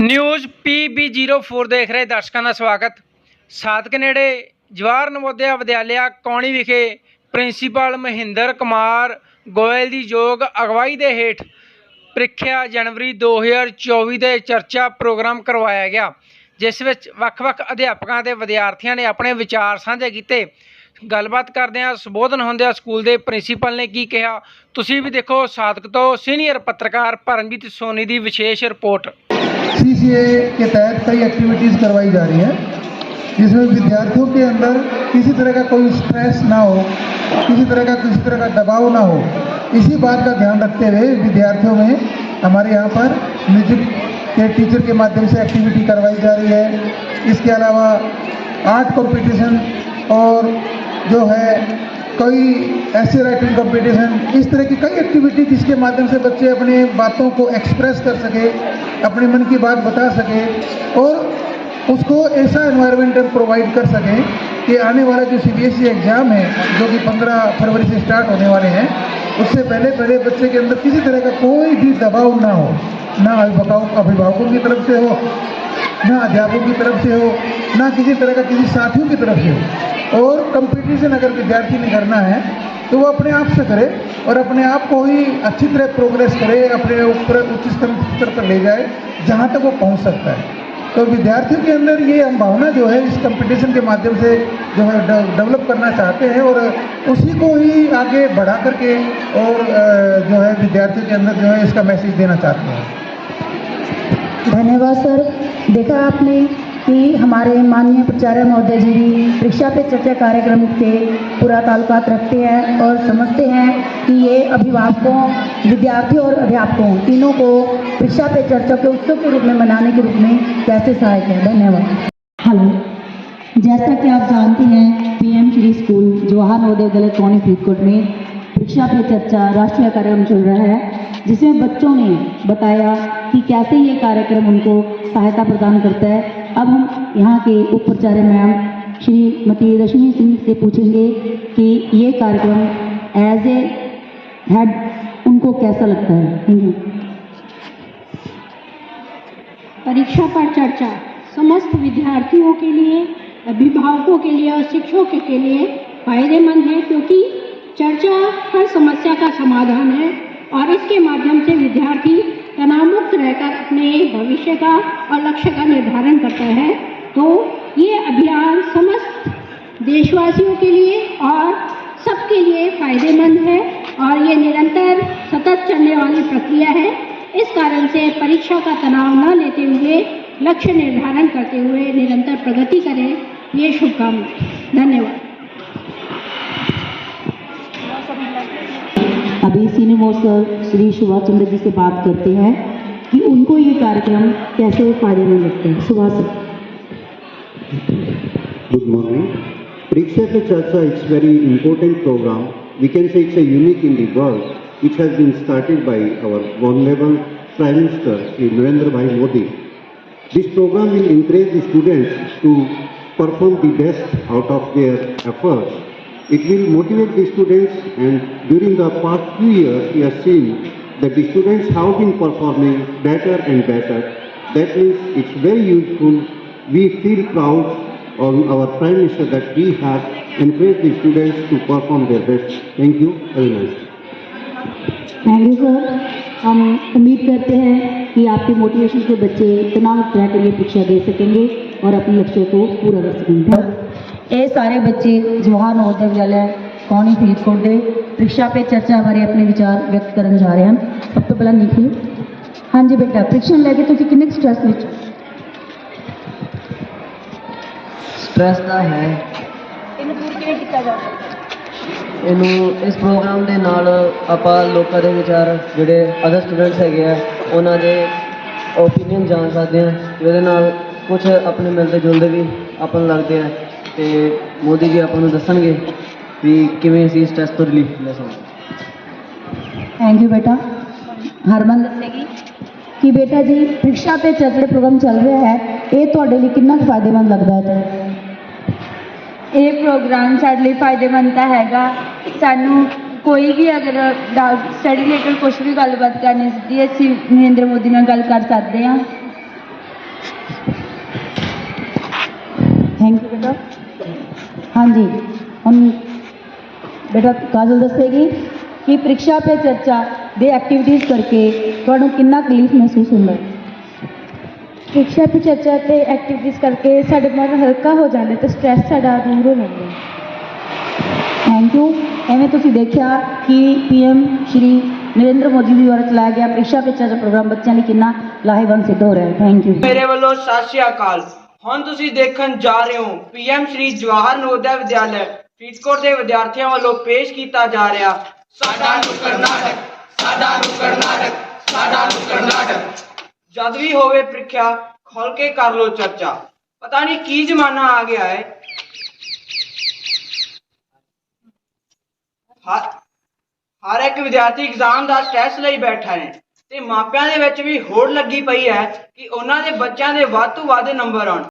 News PB04 ਦੇਖ ਰਹੇ ਦਰਸ਼ਕਾਂ ਦਾ ਸਵਾਗਤ। ਸਾਦਕ ਨੇੜੇ ਜਵਾਹਰ ਨਵੋਦਿਆ ਵਿਦਿਆਲਿਆ ਕੌਣੀ ਵਿਖੇ ਪ੍ਰਿੰਸੀਪਲ ਮਹਿੰਦਰ ਕੁਮਾਰ ਗੋਇਲ ਦੀ ਯੋਗ ਅਗਵਾਈ ਦੇ ਹੇਠ ਪ੍ਰੀਖਿਆ ਜਨਵਰੀ 2024 ਦੇ ਚਰਚਾ ਪ੍ਰੋਗਰਾਮ ਕਰਵਾਇਆ ਗਿਆ, ਜਿਸ ਵਿੱਚ ਵੱਖ-ਵੱਖ ਅਧਿਆਪਕਾਂ ਤੇ ਵਿਦਿਆਰਥੀਆਂ ਨੇ ਆਪਣੇ ਵਿਚਾਰ ਸਾਂਝੇ ਕੀਤੇ। ਗੱਲਬਾਤ ਕਰਦੇ ਹਾਂ ਸੰਬੋਧਨ ਹੁੰਦਿਆਂ ਸਕੂਲ ਦੇ ਪ੍ਰਿੰਸੀਪਲ ਨੇ ਕੀ ਕਿਹਾ, ਤੁਸੀਂ ਵੀ ਦੇਖੋ ਸਾਦਕ ਤੋਂ ਸੀਨੀਅਰ ਪੱਤਰਕਾਰ ਪਰਮਜੀਤ ਸੋਨੀ ਦੀ ਵਿਸ਼ੇਸ਼ ਰਿਪੋਰਟ। सीसीए के तहत कई एक्टिविटीज़ करवाई जा रही हैं, जिसमें विद्यार्थियों के अंदर किसी तरह का कोई स्ट्रेस ना हो, किसी तरह का किसी तरह का दबाव ना हो। इसी बात का ध्यान रखते हुए विद्यार्थियों में हमारे यहाँ पर म्यूज़िक के टीचर के माध्यम से एक्टिविटी करवाई जा रही है। इसके अलावा आर्ट कंपटीशन और जो है कई ऐसे राइटिंग कंपटीशन इस तरह की कई एक्टिविटी जिसके माध्यम से बच्चे अपने बातों को एक्सप्रेस कर सके, अपने मन की बात बता सके और उसको ऐसा एनवायरनमेंट प्रोवाइड कर सकें कि आने वाला जो सीबीएसई एग्ज़ाम है, जो कि 15 फरवरी से स्टार्ट होने वाले हैं, उससे पहले पहले बच्चे के अंदर किसी तरह का कोई भी दबाव ना हो, ना अभिभावक अभिभावकों की तरफ़ से हो, ना अध्यापकों की तरफ़ से हो, ना किसी तरह का किसी साथियों की तरफ़ से हो। और कंपटीशन अगर विद्यार्थी ने करना है तो वो अपने आप से करे और अपने आप को ही अच्छी तरह प्रोग्रेस करे, अपने ऊपर उच्च स्तर पर ले जाए, जहाँ तक वो पहुँच सकता है। तो विद्यार्थियों के अंदर ये हम भावना जो है, इस कंपटीशन के माध्यम से जो है डेवलप करना चाहते हैं और उसी को ही आगे बढ़ा करके और जो है, विद्यार्थियों के अंदर जो है, इसका मैसेज देना चाहते हैं। धन्यवाद, सर। देखा आपने कि हमारे माननीय प्राचार्य महोदय जी भी परीक्षा पे चर्चा कार्यक्रम के पूरा ताल्लुकात रखते हैं और समझते हैं कि ये अभिभावकों, विद्यार्थियों और अध्यापकों तीनों को परीक्षा पे चर्चा के उत्सव के रूप में, मनाने के रूप में कैसे सहायक है? धन्यवाद। हेलो। जैसा कि आप जानते हैं P PM Shri school Jawahar Navodaya Vidyalaya Kauni Faridkot में परीक्षा पे चर्चा राष्ट्रीय कार्यक्रम चल रहा है, जिसमें बच्चों ने बताया कि कैसे ये कार्यक्रम उनको सहायता प्रदान करता है। अब हम यहाँ के उप प्राचार्य मैम श्रीमती रश्मि सिंह से पूछेंगे कि ये कार्यक्रम एज ए हेड उनको कैसा लगता है? परीक्षा पर चर्चा। समस्त विद्यार्थियों के लिए, अभिभावकों के लिए और शिक्षकों के लिए फ़ायदेमंद है क्योंकि चर्चा हर समस्या का समाधान है और इसके माध्यम से विद्यार्थी तनावमुक्त रहकर अपने भविष्य का और लक्ष्य का निर्धारण करता है। तो ये अभियान समस्त देशवासियों के लिए और सबके लिए फ़ायदेमंद है और ये निरंतर सतत चलने वाली प्रक्रिया है। इस कारण से परीक्षा का तनाव न लेते हुए, लक्ष्य निर्धारण करते हुए निरंतर प्रगति करें। ये शुभकामनाएँ। धन्यवाद। अभी सीनेमोसर श्री सुभाष चंद्र जी से बात करते हैं कि उनको ये कार्यक्रम कैसे में लगते हैं। Subhash sir. Good morning Pariksha Pe Charcha it's very important programme we can say it's a unique in the world it has been started by our honourable prime minister Shri Narendra Bhai Modi this programme will encourage the students to perform the best out of their efforts It will motivate the students and during the past few years we have seen that the students have been performing better and better. That means it's very useful. We feel proud on our Prime Minister that we have encouraged the students to perform their best. Thank you very much. Thank you sir हम उम्मीद करते हैं कि आपके motivation से बच्चे तनाव मुक्त रहकर ये परीक्षा दे सकेंगे और अपने लक्ष्य को पूरा कर सकेंगे ਇਹ ਸਾਰੇ ਬੱਚੇ ਜਵਾਹਰ ਨਵੋਦਿਆ ਵਿਦਿਆਲਿਆ ਕੌਣੀ ਫਰੀਦਕੋਟ ਦੇ ਪ੍ਰੀਖਿਆ ਪੇ ਚਰਚਾ ਬਾਰੇ ਆਪਣੇ ਵਿਚਾਰ ਵਿਅਕਤ ਕਰਨ ਜਾ ਰਹੇ ਹਨ। ਸਭ ਤੋਂ ਪਹਿਲਾਂ ਨਿਖਿਲ ਹਾਂਜੀ ਬੇਟਾ ਪ੍ਰੀਖਿਆ ਨੂੰ ਲੈ ਕੇ ਤੁਸੀਂ ਕਿੰਨੇ ਸਟ੍ਰੈਸ ਵਿੱਚ? ਹੋ? ਸਟ੍ਰੈਸ ਤਾਂ ਹੈ। ਇਹਨੂੰ ਇਸ ਪ੍ਰੋਗਰਾਮ ਦੇ ਨਾਲ ਆਪਾਂ ਲੋਕਾਂ ਦੇ ਵਿਚਾਰ ਜਿਹੜੇ ਅਦਰ ਸਟੂਡੈਂਟਸ ਹੈਗੇ ਆ ਉਹਨਾਂ ਦੇ ਓਪੀਨੀਅਨ ਜਾਣ ਸਕਦੇ ਆ ਜਿਹਦੇ ਨਾਲ ਕੁਝ ਆਪਣੇ ਮਿਲਦੇ ਜੁਲਦੇ ਵੀ ਆਪਾਂ ਨੂੰ ਲੱਗਦੇ ਆ। ਤੇ ਮੋਦੀ ਜੀ ਆਪਾਂ ਨੂੰ ਦੱਸਣਗੇ ਵੀ ਕਿਵੇਂ ਅਸੀਂ ਸਟ੍ਰੈਸ ਤੋਂ ਰਿਲੀਫ ਲੈ ਸਕਦੇ ਥੈਂਕ ਯੂ ਬੇਟਾ। ਹਰ ਬੰਦ ਦੱਸੇਗੀ ਕਿ ਬੇਟਾ ਜੀ ਪ੍ਰੀਖਿਆ ਤੇ ਚੱਲ ਪ੍ਰੋਗਰਾਮ ਚੱਲ ਰਿਹਾ ਹੈ। ਇਹ ਤੁਹਾਡੇ ਲਈ ਕਿੰਨਾ ਫਾਇਦੇਮੰਦ ਲੱਗਦਾ ਹੈ ਤੁਹਾਨੂੰ ਇਹ ਪ੍ਰੋਗਰਾਮ ਸਾਡੇ ਲਈ ਫਾਇਦੇਮੰਦ ਤਾਂ ਹੈਗਾ। ਸਾਨੂੰ ਕੋਈ ਵੀ ਅਗਰ ਸਟੱਡੀ ਰਿਲੇਟਡ ਕੁਝ ਵੀ ਗੱਲਬਾਤ ਕਰਨੀ ਹੁੰਦੀ ਅਸੀਂ ਨਰਿੰਦਰ ਮੋਦੀ ਨਾਲ ਗੱਲ ਕਰ ਸਕਦੇ ਹਾਂ। ਥੈਂਕ ਯੂ ਬੇਟਾ। ਹਾਂਜੀ ਹੁਣ ਬੇਟਾ ਕਾਜਲ ਦੱਸੇਗੀ ਕਿ ਪ੍ਰੀਖਿਆ ਪੇ ਚਰਚਾ ਦੇ ਐਕਟੀਵਿਟੀਜ਼ ਕਰਕੇ ਤੁਹਾਨੂੰ ਕਿੰਨਾ ਰਿਲੀਫ ਮਹਿਸੂਸ ਹੁੰਦਾ ਹੈ? ਪ੍ਰੀਖਿਆ ਪੇ ਚਰਚਾ ਤੇ ਐਕਟੀਵਿਟੀਜ਼ ਕਰਕੇ ਸਾਡੇ ਮਨ ਹਲਕਾ ਹੋ ਜਾਂਦਾ ਤੇ ਸਟ੍ਰੈਸ ਸਾਡਾ ਦੂਰ ਹੋ ਜਾਂਦਾ ਥੈਂਕ ਯੂ ਐਵੇਂ ਤੁਸੀਂ ਦੇਖਿਆ ਕਿ ਪੀਐਮ ਸ਼੍ਰੀ ਨਰਿੰਦਰ ਮੋਦੀ ਜੀ ਦੁਆਰਾ ਚਲਾਇਆ ਗਿਆ ਪ੍ਰੀਖਿਆ ਪੇ ਚਰਚਾ ਪ੍ਰੋਗਰਾਮ ਬੱਚਿਆਂ ਲਈ ਕਿੰਨਾ ਲਾਹੇਵੰਦ ਸਿੱਧ ਹੋ ਰਿਹਾ ਹੈ। ਥੈਂਕ ਯੂ ਮੇਰੇ ਵੱਲੋਂ ਸਤਿ ਸ਼੍ਰੀ ਅਕਾਲ। ਹੁਣ ਤੁਸੀਂ ਦੇਖਣ ਜਾ ਰਹੇ ਹੋ ਪੀਐਮ ਸ਼੍ਰੀ ਜਵਾਹਰ ਨਵੋਦਿਆ ਵਿਦਿਆਲਯ ਫਰੀਦਕੋਟ ਦੇ ਵਿਦਿਆਰਥੀਆਂ ਵੱਲੋਂ ਪੇਸ਼ ਕੀਤਾ ਜਾ ਰਿਹਾ, ਸਾਡਾ ਨੁੱਕੜ ਨਾਟਕ ਸਾਡਾ ਨੁੱਕੜ ਨਾਟਕ ਸਾਡਾ ਨੁੱਕੜ ਨਾਟਕ ਜਦ ਵੀ ਹੋਵੇ ਪ੍ਰੀਖਿਆ, ਖੋਲ ਕੇ ਕਰ ਲੋ ਚਰਚਾ। ਪਤਾ ਨਹੀਂ ਕੀ ਜ਼ਮਾਨਾ ਆ ਗਿਆ ਹੈ। ਹਰ ਇੱਕ ਵਿਦਿਆਰਥੀ ਐਗਜ਼ਾਮ ਦਾ ਸਟ੍ਰੈਸ ਲਈ ਬੈਠਾ ਹੈ ਤੇ ਮਾਪਿਆਂ ਦੇ ਵਿੱਚ ਵੀ ਹੋੜ ਲੱਗੀ ਪਈ ਹੈ ਕਿ ਉਹਨਾਂ ਦੇ ਬੱਚਿਆਂ ਦੇ ਵੱਧ ਤੋਂ ਵੱਧ ਨੰਬਰ ਆਉਣ।